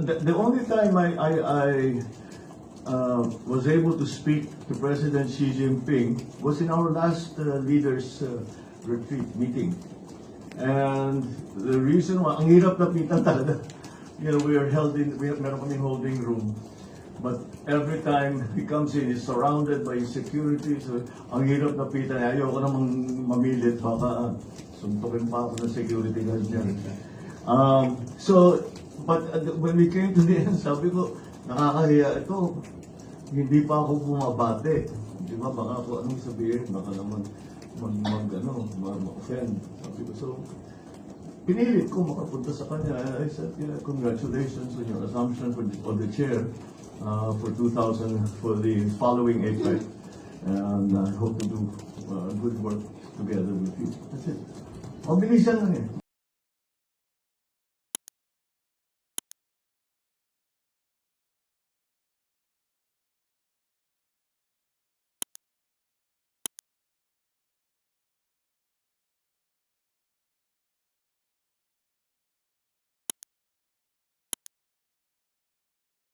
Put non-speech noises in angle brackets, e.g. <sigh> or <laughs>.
The, the only time I, I, I uh, was able to speak to President Xi Jinping was in our last uh, leaders uh, retreat meeting. And the reason why, ang hirap lapitan <laughs> talaga. You know, we are held in, we have, meron kaming holding room. But every time he comes in, he's surrounded by security. So, ang hirap lapitan. Ayoko namang mamilit. Baka suntukin pa ako ng security guard niya. Um, so, but uh, when we came to the end, sabi ko, nakakahiya ito. Hindi pa ako bumabate. Di ba? Baka ako anong sabihin, baka naman mag, mag, ano, mag, offend Sabi ko, so, pinilit ko makapunta sa kanya. I said, yeah, congratulations on your assumption for the, of the chair uh, for 2000, for the following APEC. And I hope to do uh, good work together with you. That's it. Mabilisan lang eh.